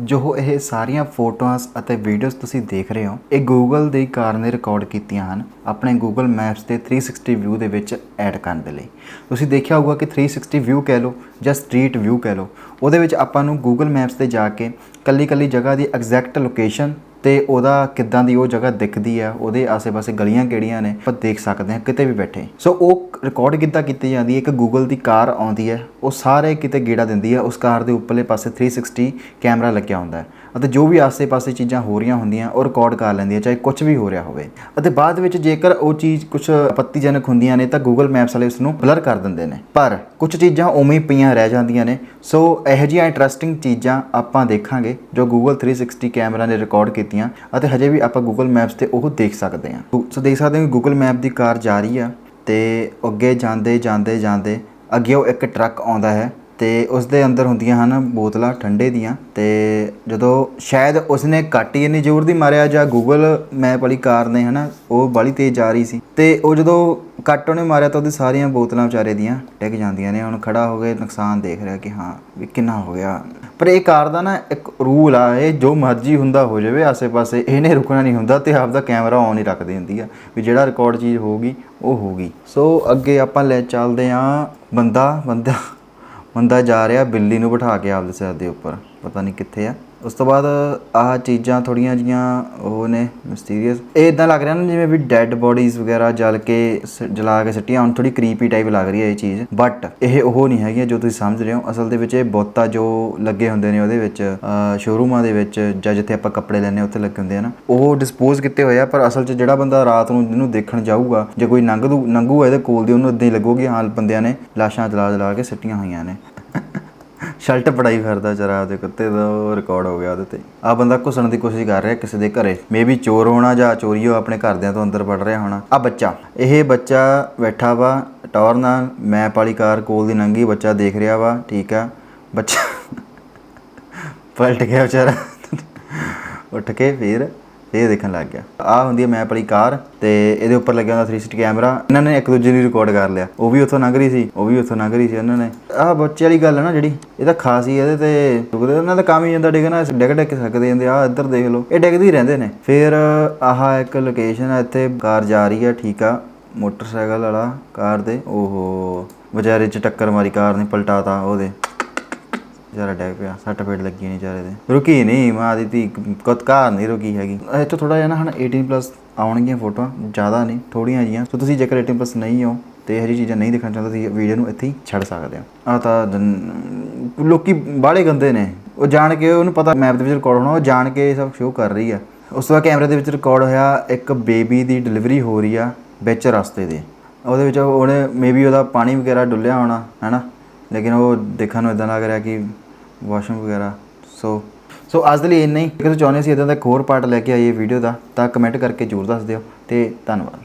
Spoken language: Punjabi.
ਜੋ ਇਹ ਸਾਰੀਆਂ ਫੋਟੋਆਂ ਅਤੇ ਵੀਡੀਓਜ਼ ਤੁਸੀਂ ਦੇਖ ਰਹੇ ਹੋ, ਇਹ Google ਦੇ ਕਾਰਨ ਨੇ ਰਿਕਾਰਡ ਕੀਤੀਆਂ ਹਨ। ਆਪਣੇ Google Maps ਤੇ 360 ਵਿਊ ਦੇ ਵਿੱਚ ਐਡ ਕਰਨ ਦੇ ਲਈ। ਤੁਸੀਂ ਦੇਖਿਆ ਹੋਊਗਾ ਕਿ 360 ਵਿਊ ਕਹਿ ਲਓ ਜਾਂ ਸਟਰੀਟ ਵਿਊ ਕਹਿ ਲਓ, ਉਹਦੇ ਵਿੱਚ ਆਪਾਂ ਨੂੰ Google Maps ਤੇ ਜਾ ਕੇ ਕੱਲੀ ਕੱਲੀ ਜਗ੍ਹਾ ਦੀ ਐਗਜ਼ੈਕਟ ਲੋਕੇਸ਼ਨ ਤੇ ਉਹਦਾ ਕਿੱਦਾਂ ਦੀ ਉਹ ਜਗ੍ਹਾ ਦਿਖਦੀ ਆ, ਉਹਦੇ ਆਸੇ-ਪਾਸੇ ਗਲੀਆਂ ਕਿਹੜੀਆਂ ਨੇ, ਆਪਾਂ ਦੇਖ ਸਕਦੇ ਹਾਂ, ਕਿਤੇ ਵੀ ਬੈਠੇ। ਸੋ ਉਹ ਰਿਕਾਰਡ ਕਿੱਦਾਂ ਕੀਤੀ ਜਾਂਦੀ ਹੈ? ਇੱਕ ਗੂਗਲ ਦੀ ਕਾਰ ਆਉਂਦੀ ਹੈ, ਉਹ ਸਾਰੇ ਕਿਤੇ ਗੇੜਾ ਦਿੰਦੀ ਹੈ, ਉਸ ਕਾਰ ਦੇ ਉੱਪਰਲੇ ਪਾਸੇ 360 ਕੈਮਰਾ ਲੱਗਿਆ ਹੁੰਦਾ ਹੈ। ਅਤੇ ਜੋ ਵੀ ਆਸੇ-ਪਾਸੇ ਚੀਜ਼ਾਂ ਹੋ ਰਹੀਆਂ ਹੁੰਦੀਆਂ, ਉਹ ਰਿਕਾਰਡ ਕਰ ਲੈਂਦੀ ਹੈ, ਚਾਹੇ ਕੁਝ ਵੀ ਹੋ ਰਿਹਾ ਹੋਵੇ। ਅਤੇ ਬਾਅਦ ਵਿੱਚ ਜੇਕਰ ਉਹ ਚੀਜ਼ ਕੁਝ ਆਪੱਤੀਜਨਕ ਹੁੰਦੀਆਂ ਨੇ, ਤਾਂ ਗੂਗਲ ਮੈਪਸ ਵਾਲੇ ਉਸ ਨੂੰ ਬਲਰ ਕਰ ਦਿੰਦੇ ਨੇ। ਪਰ ਕੁਝ ਚੀਜ਼ਾਂ ਉਵੇਂ ਹੀ ਪਈਆਂ ਰਹਿ ਜਾਂਦੀਆਂ ਨੇ, ਸੋ ਇਹੋ ਜਿਹੀਆਂ ਇੰਟਰਸਟਿੰਗ ਚੀਜ਼ਾਂ ਆਪਾਂ ਦੇਖਾਂਗੇ, ਜੋ ਗੂਗਲ 360 ਕੈਮਰਾ ਨੇ ਰਿਕਾਰਡ ਕੀਤੀਆਂ, ਅਤੇ ਹਜੇ ਵੀ ਆਪਾਂ ਗੂਗਲ ਮੈਪਸ ਤੇ ਉਹ ਦੇਖ ਸਕਦੇ ਹਾਂ। ਸੋ ਦੇਖ ਸਕਦੇ ਹਾਂ ਗੂਗਲ ਮੈਪ ਦੀ ਕਾਰ ਜਾ ਰਹੀ ਆ, ਤੇ ਅੱਗੇ ਜਾਂਦੇ ਜਾਂਦੇ ਜਾਂਦੇ ਅੱਗੇ ਉਹ ਇੱਕ ਟਰੱਕ ਆਉਂਦਾ ਹੈ। ਤੇ ਉਸ ਦੇ ਅੰਦਰ ਹੁੰਦੀਆਂ ਹਨ ਬੋਤਲਾਂ ਠੰਡੇ ਦੀਆਂ ਤੇ ਜਦੋਂ ਸ਼ਾਇਦ ਉਸਨੇ ਕੱਟ ਹੀ ਇੰਨੀ ਜ਼ੋਰ ਦੀ ਮਾਰਿਆ ਜਾਂ ਗੂਗਲ ਮੈਪ ਵਾਲੀ ਕਾਰ ਨੇ ਹਨਾ, ਉਹ ਬਾਲੀ ਤੇਜ਼ ਜਾ ਰਹੀ ਸੀ। ਤੇ ਉਹ ਜਦੋਂ ਕੱਟ ਉਹਨੇ ਮਾਰਿਆ ਤਾਂ ਉਹਦੀ ਸਾਰੀਆਂ ਬੋਤਲਾਂ ਵਿਚਾਰੇ ਦੀਆਂ ਡਿੱਗ ਜਾਂਦੀਆਂ ਨੇ, ਹੁਣ ਖੜਾ ਹੋ ਕੇ ਨੁਕਸਾਨ ਦੇਖ ਰਿਹਾ ਕਿ ਹਾਂ ਵੀ ਕਿੰਨਾ ਹੋ ਗਿਆ। ਪਰ ਇਹ ਕਾਰ ਦਾ ਨਾ ਇੱਕ ਰੂਲ ਆ, ਇਹ ਜੋ ਮਰਜ਼ੀ ਹੁੰਦਾ ਹੋ ਜਾਵੇ ਆਸੇ-ਪਾਸੇ, ਇਹਨੇ ਰੁਕਣਾ ਨਹੀਂ ਹੁੰਦਾ ਤੇ ਆਪਦਾ ਕੈਮਰਾ ਔਨ ਹੀ ਰੱਖਦੀ ਹੁੰਦੀ ਆ ਵੀ ਜਿਹੜਾ ਰਿਕਾਰਡ ਚੀਜ਼ ਹੋਊਗੀ, ਉਹ ਹੋਊਗੀ। ਸੋ ਅੱਗੇ ਆਪਾਂ ਲੈ ਚੱਲਦੇ ਆਂ ਬੰਦਾ ਬੰਦਾ ਬੰਦਾ ਜਾ ਰਿਹਾ ਬਿੱਲੀ ਨੂੰ ਬਿਠਾ ਕੇ ਆਪਦੇ ਸਿਰ ਦੇ ਉੱਪਰ, ਪਤਾ ਨਹੀਂ ਕਿੱਥੇ ਆ। ਉਸ ਤੋਂ ਬਾਅਦ ਆਹ ਚੀਜ਼ਾਂ ਥੋੜੀਆਂ ਜੀਆਂ ਉਹ ਨੇ ਮਿਸਟੀਰੀਅਸ ਇਹ ਇਦਾਂ ਲੱਗ ਰਿਹਾ ਨਾ ਜਿਵੇਂ ਵੀ ਡੈੱਡ ਬੋਡੀਜ਼ ਵਗੈਰਾ ਜਲ ਕੇ ਸ- ਜਲਾ ਕੇ ਸਿੱਟੀਆਂ, ਹੁਣ ਥੋੜੀ ਕ੍ਰੀਪੀ ਟਾਈਪ ਲੱਗ ਰਹੀ ਹੈ ਇਹ ਚੀਜ਼। ਬਟ ਇਹ ਉਹ ਨਹੀਂ ਹੈਗੀ ਜੋ ਤੁਸੀਂ ਸਮਝ ਰਹੇ ਹੋ। ਅਸਲ ਦੇ ਵਿੱਚ ਇਹ ਬੋਤਾ ਜੋ ਲੱਗੇ ਹੁੰਦੇ ਨੇ ਉਹਦੇ ਵਿੱਚ ਸ਼ੋਰੂਮਾਂ ਦੇ ਵਿੱਚ, ਜਾਂ ਜਿੱਥੇ ਆਪਾਂ ਕੱਪੜੇ ਲੈਂਦੇ ਹਾਂ, ਉੱਥੇ ਲੱਗੇ ਹੁੰਦੇ ਆ ਨਾ। ਉਹ ਡਿਸਪੋਜ਼ ਕੀਤੇ ਹੋਏ ਆ, ਪਰ ਅਸਲ 'ਚ ਜਿਹੜਾ ਬੰਦਾ ਰਾਤ ਨੂੰ ਇਹਨੂੰ ਦੇਖਣ ਜਾਊਗਾ, ਜੇ ਕੋਈ ਨੰਗ ਦੂ ਨੰਗੂ ਇਹਦੇ ਕੋਲ ਦੀ ਉਹਨੂੰ ਇਦਾਂ ਹੀ ਲੱਗੂਗੀ, ਹਾਂ, ਬੰਦਿਆਂ ਨੇ ਲਾਸ਼ਾਂ ਜਲਾ ਜਲਾ ਕੇ ਸਿੱਟੀਆਂ ਹੋਈਆਂ ਨੇ। ਸ਼ਲਟ ਪੜਾਈ ਫਿਰਦਾ ਚਰਾ ਉਹਦੇ ਕੁੱਤੇ ਦਾ, ਉਹ ਰਿਕਾਰਡ ਹੋ ਗਿਆ ਉਹਦੇ ਤੇ। ਆ ਬੰਦਾ ਘੁਸਣ ਦੀ ਕੋਸ਼ਿਸ਼ ਕਰ ਰਿਹਾ ਕਿਸੇ ਦੇ ਘਰੇ। ਮੇਬੀ ਚੋਰ ਹੋਣਾ ਜਾਂ ਚੋਰੀ ਹੋ ਆਪਣੇ ਘਰਦਿਆਂ ਤੋਂ ਅੰਦਰ ਵੜ ਰਿਹਾ ਹੋਣਾ। ਆ ਬੱਚਾ। ਇਹ ਬੱਚਾ ਬੈਠਾ ਵਾ ਟੌਰ ਨਾਲ, ਮੈਪ ਵਾਲੀ ਕਾਰ ਕੋਲ ਦੀ ਨੰਗੀ ਬੱਚਾ ਦੇਖ ਰਿਹਾ ਵਾ, ਠੀਕ ਆ। ਬੱਚਾ ਪਲਟ ਗਿਆ ਵਿਚਾਰਾ। ਉੱਠ ਕੇ ਫਿਰ ਇਹ ਦੇਖਣ ਲੱਗ ਗਿਆ। ਆ ਹੁੰਦੀ ਹੈ ਮੈਪ ਵਾਲੀ ਕਾਰ ਤੇ ਇਹਦੇ ਉੱਪਰ ਲੱਗਿਆ ਹੁੰਦਾ 360 ਕੈਮਰਾ ਇਹਨਾਂ ਨੇ ਇੱਕ ਦੂਜੇ ਨੂੰ ਰਿਕਾਰਡ ਕਰ ਲਿਆ। ਉਹ ਵੀ ਉੱਥੋਂ ਲੰਘ ਰਹੀ ਸੀ, ਉਹ ਵੀ ਉੱਥੋਂ ਲੰਘ ਰਹੀ ਸੀ ਉਹਨਾਂ ਨੇ। ਆਹ ਬੱਚੇ ਵਾਲੀ ਗੱਲ ਹੈ ਨਾ ਜਿਹੜੀ, ਇਹ ਤਾਂ ਖਾਸ ਹੀ ਇਹਦੇ ਤੇ ਰੁਕਦੇ ਉਹਨਾਂ ਦਾ ਕੰਮ ਹੀ ਜਾਂਦਾ ਡਿੱਗਣਾ ਡਿੱਗ ਡਿੱਗ ਸਕਦੇ ਜਾਂਦੇ ਆ। ਇੱਧਰ ਦੇਖ ਲਓ, ਇਹ ਡਿੱਗਦੇ ਹੀ ਰਹਿੰਦੇ ਨੇ। ਫਿਰ ਆਹ ਇੱਕ ਲੋਕੇਸ਼ਨ ਹੈ ਇੱਥੇ ਕਾਰ ਜਾ ਰਹੀ ਹੈ ਠੀਕ ਆ। ਮੋਟਰਸਾਈਕਲ ਵਾਲਾ ਕਾਰ ਦੇ, ਓਹੋ। ਵਿਚਾਰੇ ਚ ਟੱਕਰ ਮਾਰੀ ਕਾਰ ਨੇ ਪਲਟਾਤਾ ਉਹਦੇ। ਜਰਾ ਡੈਗ ਪਿਆ, ਸੱਟ ਪੇਟ ਲੱਗੀ ਨਹੀਂ ਚਾਰੇ ਦੇ। ਰੁਕੀ ਨਹੀਂ, ਮਾਂ ਦੀ ਧੀ ਕਤਕਾਰ ਨਹੀਂ ਰੁਕੀ ਹੈਗੀ। ਇਹ ਤੋਂ ਥੋੜਾ ਜਿਹਾ ਨਾ ਹਣ 18 ਪਲੱਸ ਆਉਣਗੀਆਂ ਫੋਟੋਆਂ, ਜ਼ਿਆਦਾ ਨਹੀਂ ਥੋੜੀਆਂ ਜੀਆਂ ਸੋ ਤੁਸੀਂ ਜੇਕਰ 18 ਪਲੱਸ ਨਹੀਂ ਹੋ ਤੇ ਇਹ ਜਿਹੀ ਚੀਜ਼ਾਂ ਨਹੀਂ ਦੇਖਣਾ ਚਾਹੁੰਦੇ, ਤੁਸੀਂ ਵੀਡੀਓ ਨੂੰ ਇੱਥੇ ਹੀ ਛੱਡ ਸਕਦੇ ਹੋ। ਆ ਤਾਂ ਜਨ- ਲੋਕੀ ਬਾਹਲੇ ਗੰਦੇ ਨੇ। ਉਹ ਜਾਣ ਕੇ ਉਹਨੂੰ ਪਤਾ ਮੈਪ ਦੇ ਵਿੱਚ ਰਿਕਾਰਡ ਹੋਣਾ, ਉਹ ਜਾਣ ਕੇ ਇਹ ਸਭ ਸ਼ੋਅ ਕਰ ਰਹੀ ਆ। ਉਸ ਤੋਂ ਬਾਅਦ ਕੈਮਰੇ ਦੇ ਵਿੱਚ ਰਿਕਾਰਡ ਹੋਇਆ, ਇੱਕ ਬੇਬੀ ਦੀ ਡਿਲੀਵਰੀ ਹੋ ਰਹੀ ਆ ਵਿੱਚ ਰਸਤੇ ਦੇ। ਉਹਦੇ ਵਿੱਚ ਉਹਨੇ ਮੇਬੀ ਉਹਦਾ ਪਾਣੀ ਵਗੈਰਾ ਡੁੱਲਿਆ ਹੋਣਾ, ਹੈਨਾ? ਲੇਕਿਨ ਉਹ ਦੇਖਣ ਨੂੰ ਇਦਾਂ ਲੱਗ ਰਿਹਾ ਕਿ ਵਾਸ਼ਰੂਮ ਵਗੈਰਾ ਸੋ ਸੋ ਅੱਜ ਦੇ ਲਈ ਇੰਨਾ ਹੀ। ਜੇ ਤੁਸੀਂ ਚਾਹੁੰਦੇ ਸੀ ਇਦਾਂ ਦਾ ਇੱਕ ਹੋਰ ਪਾਰਟ ਲੈ ਕੇ ਆਈਏ ਵੀਡੀਓ ਦਾ, ਤਾਂ ਕਮੈਂਟ ਕਰਕੇ ਜ਼ਰੂਰ ਦੱਸ ਦਿਓ, ਤੇ ਧੰਨਵਾਦ।